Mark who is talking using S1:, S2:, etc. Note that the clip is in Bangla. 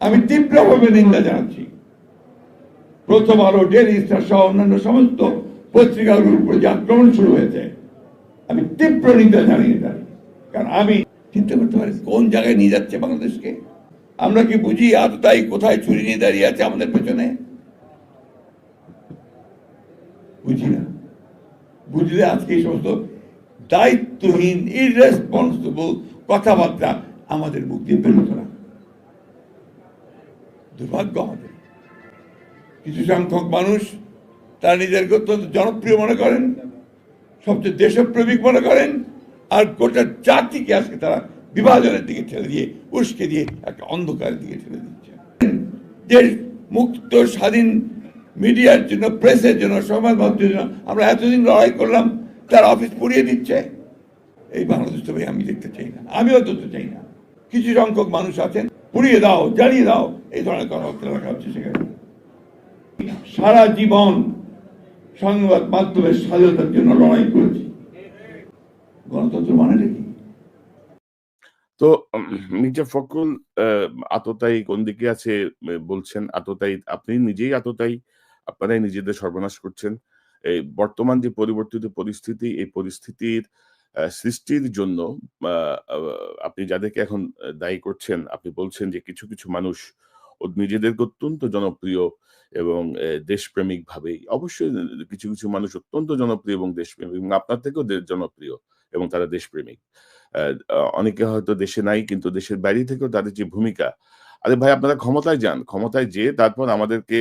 S1: আমি তীব্রভাবে নিন্দা জানাচ্ছি। প্রথম আলো ডেলি স্টার সহ অন্যান্য সমস্ত পত্রিকাগুলোর উপর যে আক্রমণ শুরু হয়েছে, আমি তীব্র নিন্দা জানিয়ে তার কারণ আমি চিন্তা করতে পারি, কোন জায়গায় নিয়ে যাচ্ছে বাংলাদেশকে? আমরা কি বুঝি আততাই কোথায় চুরি নিয়ে দাঁড়িয়ে আছে আমাদের পেছনে? বুঝি না। বুঝলে আজকে এই সমস্ত দায়িত্বহীন ইরেসপন্সিবল কথাবার্তা আমাদের মুখ দিয়ে বেরোতো না। দুর্ভাগ্য আমাদের কিছু সংখ্যক মানুষ তারা নিজেদেরকে অত্যন্ত জনপ্রিয় মনে করেন, সবচেয়ে দেশপ্রেমিক মনে করেন, আর গোটা জাতিকে আজকে তারা বিভাজনের দিকে ঠেলে দিয়ে, উস্কে দিয়ে, একটা অন্ধকারের দিকে ঠেলে দিচ্ছে। দেশ মুক্ত, স্বাধীন, মিডিয়ার জন্য, প্রেসের জন্য, সমাজ মাধ্যমের জন্য আমরা এতদিন লড়াই করলাম, তার অফিস পুড়িয়ে দিচ্ছে। এই বাংলাদেশ তো ভাই আমি দেখতে চাই না আমিও তো চাই না। কিছু সংখ্যক মানুষ আছেন, পুড়িয়ে দাও, জ্বালিয়ে দাও। এই ধরনের কথাবার্তা রাখা হচ্ছে সেখানে। সারা জীবন সংবাদ মাধ্যমের স্বাধীনতার জন্য লড়াই করেছি। গণতন্ত্র মানে কি?
S2: তো মির্জা ফখরুল আহ, আততায়ী কোন দিকে আছে বলছেন আততায়ী আপনি নিজেই আততায়ী আপনারাই নিজেদের সর্বনাশ করছেন। এই বর্তমান যে পরিবর্তিত পরিস্থিতি এই পরিস্থিতির সৃষ্টির জন্য আপনি যাদেরকে এখন দায়ী করছেন আপনি বলছেন যে কিছু কিছু মানুষ নিজেদেরকে অত্যন্ত জনপ্রিয় এবং দেশপ্রেমিক ভাবে অবশ্যই কিছু কিছু মানুষ অত্যন্ত জনপ্রিয় এবং দেশপ্রেমিক এবং আপনার থেকেও জনপ্রিয় এবং তারা দেশপ্রেমিক। অনেকে হয়তো দেশে নাই কিন্তু দেশের বাইরে থেকেও তাদের যে ভূমিকা। আরে ভাই, আপনারা ক্ষমতায় যান। ক্ষমতায় যেয়ে তারপর আমাদেরকে